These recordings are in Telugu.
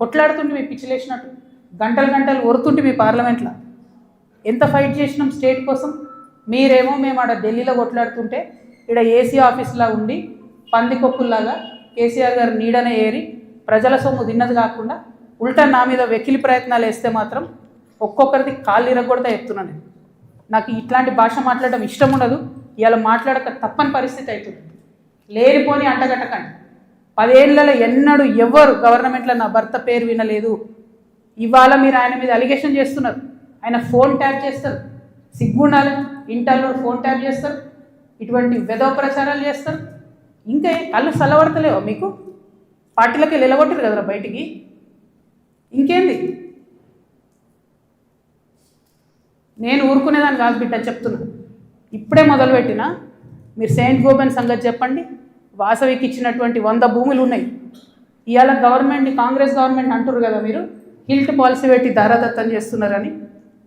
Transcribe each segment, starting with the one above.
కొట్లాడుతుంటే మీ పిచ్చిలేసినట్టు గంటలు గంటలు ఒరుతుంటే మీ పార్లమెంట్లో. ఎంత ఫైట్ చేసినాం స్టేట్ కోసం? మీరేమో మేము ఆడ ఢిల్లీలో కొట్లాడుతుంటే ఇక్కడ ఏసీ ఆఫీస్లా ఉండి పందికొక్కుల్లాగా కేసీఆర్ గారు నీడనే ఏరి ప్రజల సొమ్ము తిన్నది కాకుండా ఉల్టా నా మీద వెకిలి ప్రయత్నాలు వేస్తే మాత్రం ఒక్కొక్కరిది కాళ్ళు ఇరగొడతా చెప్తున్నాను నేను. నాకు ఇట్లాంటి భాష మాట్లాడడం ఇష్టం ఉండదు ఇవాళ మాట్లాడక తప్పని పరిస్థితి అవుతుంది లేనిపోని అంటగట్టకండి. పదేళ్ళలో ఎన్నడూ ఎవ్వరు గవర్నమెంట్లో నా భర్త పేరు వినలేదు. ఇవాళ మీరు ఆయన మీద అలిగేషన్ చేస్తున్నారు. ఆయన ఫోన్ ట్యాప్ చేస్తారు. సిగ్గుండాలి. ఇంటర్లో ఫోన్ ట్యాప్ చేస్తారు. ఇటువంటి వెధవ ప్రచారాలు చేస్తారు. ఇంకా కళ్ళు చల్లబడతలేవా మీకు? పార్టీలకి నిలబొట్టరు కదరా బయటికి. ఇంకేంది? నేను ఊరుకునేదాన్ని కాదు బిడ్డ చెప్తున్నా. ఇప్పుడే మొదలుపెట్టిన. మీరు సెయింట్ గోబెన్ సంగతి చెప్పండి. వాసవికి ఇచ్చినటువంటి వంద భూములు ఉన్నాయి. ఇవాళ గవర్నమెంట్ని కాంగ్రెస్ గవర్నమెంట్ అంటారు కదా మీరు? హిల్ట్ పాలసీ పెట్టి ధారాదత్తం చేస్తున్నారని.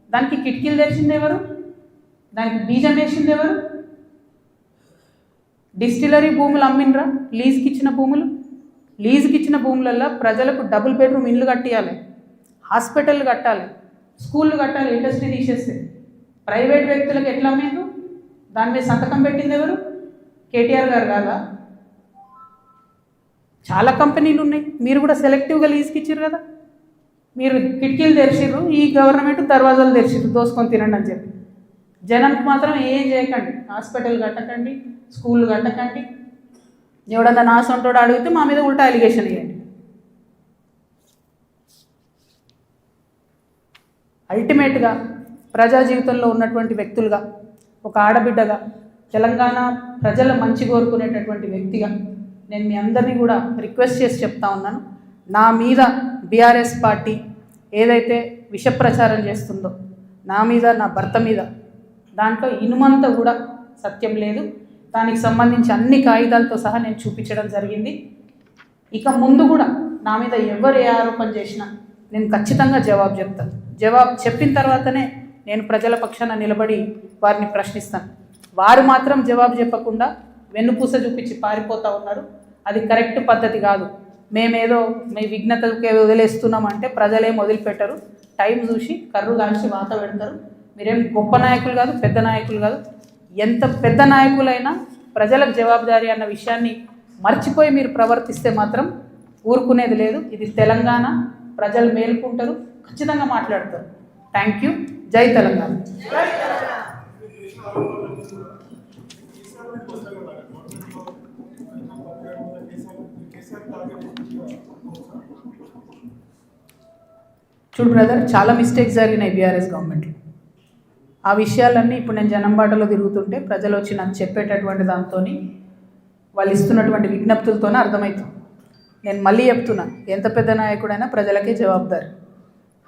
దానికి కిటికీలు తెరిచింది ఎవరు? దానికి బీజం వేసింది ఎవరు? డిస్టిలరీ భూములు అమ్మినరా లీజ్కి ఇచ్చిన భూములు? లీజుకి ఇచ్చిన భూములల్లో ప్రజలకు డబుల్ బెడ్రూమ్ ఇండ్లు కట్టియాలి. హాస్పిటల్ కట్టాలి. స్కూళ్ళు కట్టాలి ఇండస్ట్రీ తీసేస్తే. ప్రైవేట్ వ్యక్తులకు ఎట్లా అమ్మేందు దాని మీద సంతకం పెట్టింది ఎవరు? కేటీఆర్ గారు కాదా? చాలా కంపెనీలు ఉన్నాయి. మీరు కూడా సెలెక్టివ్గా లీజ్కి ఇచ్చారు కదా. మీరు కిటికీలు తెరిచిర్రు ఈ గవర్నమెంట్ దర్వాజాలు తెరిచిర్రు దోసుకొని తినండి అని చెప్పి. జనానికి మాత్రం ఏం చేయకండి. హాస్పిటల్ కట్టకండి స్కూల్ కట్టకండి. ఎవడన్నా నా సొంటోడు అడిగితే మా మీద ఉల్టా అలిగేషన్ ఇవ్వండి అల్టిమేట్గా ప్రజా జీవితంలో ఉన్నటువంటి వ్యక్తులుగా ఒక ఆడబిడ్డగా తెలంగాణ ప్రజల మంచి కోరుకునేటటువంటి వ్యక్తిగా నేను మీ అందరినీ కూడా రిక్వెస్ట్ చేసి చెప్తా ఉన్నాను. నా మీద బీఆర్ఎస్ పార్టీ ఏదైతే విష ప్రచారం చేస్తుందో నా మీద నా భర్త మీద దాంట్లో ఇనుమంతా కూడా సత్యం లేదు. దానికి సంబంధించి అన్ని కాగితాలతో సహా నేను చూపించడం జరిగింది. ఇక ముందు కూడా నా మీద ఎవరు ఏ ఆరోపణ చేసినా నేను ఖచ్చితంగా జవాబు చెప్తాను. జవాబు చెప్పిన తర్వాతనే నేను ప్రజల పక్షాన నిలబడి వారిని ప్రశ్నిస్తాను. వారు మాత్రం జవాబు చెప్పకుండా వెన్నుపూస చూపించి పారిపోతూ ఉన్నారు. అది కరెక్ట్ పద్ధతి కాదు. మేమేదో మీ విఘ్నతకే వదిలేస్తున్నాం అంటే ప్రజలేం వదిలిపెట్టరు. టైం చూసి కర్రు కాల్చి వాత పెడతారు. మీరేం గొప్ప నాయకులు కాదు పెద్ద నాయకులు కాదు. ఎంత పెద్ద నాయకులైనా ప్రజలకు జవాబుదారీ అన్న విషయాన్ని మర్చిపోయి మీరు ప్రవర్తిస్తే మాత్రం ఊరుకునేది లేదు. ఇది తెలంగాణ ప్రజలు మేలుకుంటారు ఖచ్చితంగా మాట్లాడతారు. థ్యాంక్ యూ జై తెలంగాణ. చూడు బ్రదర్ చాలా మిస్టేక్స్ జరిగినాయి బీఆర్ఎస్ గవర్నమెంట్లో ఆ విషయాలన్నీ ఇప్పుడు నేను జనం బాటలో తిరుగుతుంటే ప్రజలు వచ్చి నాకు చెప్పేటటువంటి దాంతో వాళ్ళు ఇస్తున్నటువంటి విజ్ఞప్తులతోనే అర్థమవుతుంది నేను మళ్ళీ చెప్తున్నా ఎంత పెద్ద నాయకుడైనా ప్రజలకే జవాబుదారు.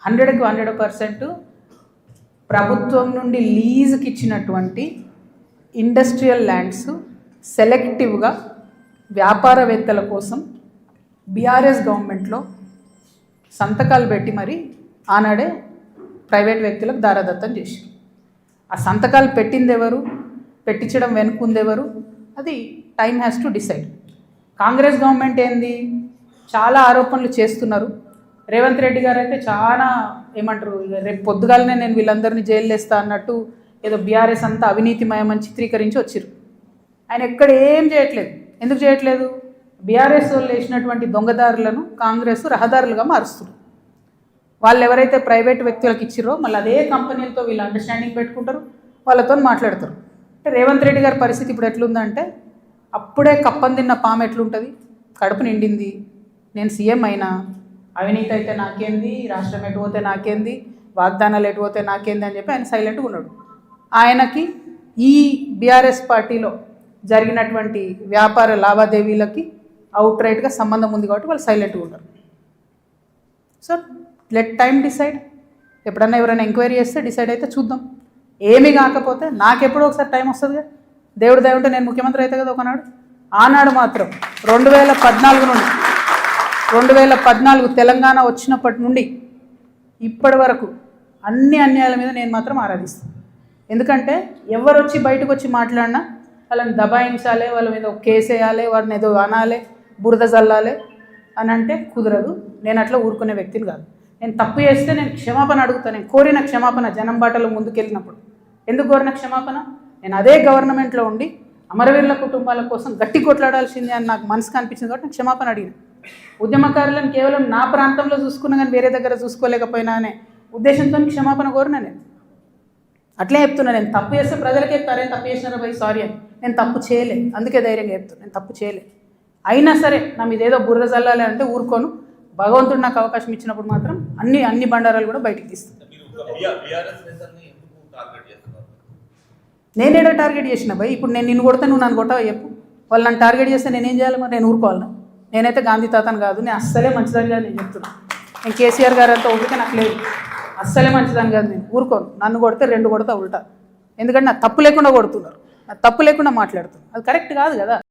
హండ్రెడ్కి హండ్రెడ్ పర్సెంట్ ప్రభుత్వం నుండి లీజుకి ఇచ్చినటువంటి ఇండస్ట్రియల్ ల్యాండ్స్ సెలెక్టివ్గా వ్యాపారవేత్తల కోసం బీఆర్ఎస్ గవర్నమెంట్లో సంతకాలు పెట్టి మరి ఆనాడే ప్రైవేట్ వ్యక్తులకు దారాదత్తం చేసి ఆ సంతకాలు పెట్టింది ఎవరు? పెట్టించడం వెనుకుంది ఎవరు? అది time has to decide. Congress government ఏంది? చాలా ఆరోపణలు చేస్తున్నారు. రేవంత్ రెడ్డి గారు అయితే చాలా ఏమంటారు రేపు పొద్దుగాలనే నేను వీళ్ళందరినీ జైలు వేస్తా అన్నట్టు ఏదో బీఆర్ఎస్ అంతా అవినీతిమయమని చిత్రీకరించి వచ్చారు ఆయన ఎక్కడ ఏం చేయట్లేదు. ఎందుకు చేయట్లేదు? బీఆర్ఎస్ వాళ్ళు వేసినటువంటి దొంగదారులను కాంగ్రెస్ రహదారులుగా మారుస్తున్నారు. వాళ్ళు ఎవరైతే ప్రైవేట్ వ్యక్తులకు ఇచ్చిరో మళ్ళీ అదే కంపెనీలతో వీళ్ళు అండర్స్టాండింగ్ పెట్టుకుంటారు వాళ్ళతో మాట్లాడతారు. అంటే రేవంత్ రెడ్డి గారి పరిస్థితి ఇప్పుడు ఎట్లుందంటే అప్పుడే కప్పం తిన్న పాము ఎట్లుంటుంది? కడుపు నిండింది. నేను సీఎం అయినా అవినీతి అయితే నాకేంది రాష్ట్రం ఎటు పోతే నాకేంది వాగ్దానాలు ఎటు పోతే నాకేంది అని చెప్పి ఆయన సైలెంట్గా ఉన్నాడు. ఆయనకి ఈ బీఆర్ఎస్ పార్టీలో జరిగినటువంటి వ్యాపార లావాదేవీలకి అవుట్ రైట్గా సంబంధం ఉంది కాబట్టి వాళ్ళు సైలెంట్గా ఉంటారు. సో లెట్ టైం డిసైడ్ ఎప్పుడన్నా ఎవరైనా ఎంక్వైరీ చేస్తే డిసైడ్ అయితే చూద్దాం. ఏమీ కాకపోతే నాకెప్పుడో ఒకసారి టైం వస్తుంది కదా దేవుడు దేవుంటే ఉంటే నేను ముఖ్యమంత్రి అయితే కదా ఒకనాడు? ఆనాడు మాత్రం రెండు వేల పద్నాలుగు నుండి రెండు వేల పద్నాలుగు తెలంగాణ వచ్చినప్పటి నుండి ఇప్పటి వరకు అన్ని అన్యాయాల మీద నేను మాత్రం ఆరాధిస్తాను. ఎందుకంటే ఎవరు వచ్చి బయటకు వచ్చి మాట్లాడినా వాళ్ళని దబాయించాలి వాళ్ళ మీద ఒక కేసు వేయాలి వారిని ఏదో అనాలి బురద చల్లాలి అని అంటే కుదరదు. నేను అట్లా ఊరుకునే వ్యక్తిని కాదు. నేను తప్పు చేస్తే నేను క్షమాపణ అడుగుతాను నేను కోరిన క్షమాపణ జనం బాటలో ముందుకెళ్ళినప్పుడు ఎందుకు కోరిన క్షమాపణ? నేను అదే గవర్నమెంట్లో ఉండి అమరవీరుల కుటుంబాల కోసం గట్టి కొట్లాడాల్సిందే అని నాకు మనసుకు అనిపించింది కాబట్టి నేను క్షమాపణ అడిగిన. ఉద్యమకారులను కేవలం నా ప్రాంతంలో చూసుకున్నా కానీ వేరే దగ్గర చూసుకోలేకపోయినా అనే ఉద్దేశంతో క్షమాపణ కోరిన నేను. అట్లే చెప్తున్నా నేను. తప్పు చేస్తే ప్రజలకే చెప్తారే తప్పు చేసినారా భయ్ సారీ అని. నేను తప్పు చేయలే అందుకే ధైర్యంగా చెప్తున్నాను నేను తప్పు చేయలే అయినా సరే నా మీద ఏదో బుర్ర చల్లాలి అంటే ఊరుకోను. భగవంతుడు నాకు అవకాశం ఇచ్చినప్పుడు మాత్రం అన్ని అన్ని బండారాలు కూడా బయటికి తీస్తాను. నేనేడో టార్గెట్ చేసిన భయ్. ఇప్పుడు నేను నిన్ను కొడతా నువ్వు నన్ను కొట్టావు చెప్పు. వాళ్ళు నన్ను టార్గెట్ చేస్తే నేనేం చేయాలి మరి? నేను ఊరుకోవాలన్నా నేనైతే గాంధీ తాతను కాదు. నేను అస్సలే మంచిదని కాదు నేను చెప్తున్నా. నేను కేసీఆర్ గారు అంతా ఓపిక నాకు లేదు. అస్సలే మంచిదని కాదు నేను. ఊరుకోను. నన్ను కొడితే రెండు కొడతా ఉల్టా. ఎందుకంటే నా తప్పు లేకుండా కొడుతున్నారు. నా తప్పు లేకుండా మాట్లాడుతున్నారు. అది కరెక్ట్ కాదు కదా.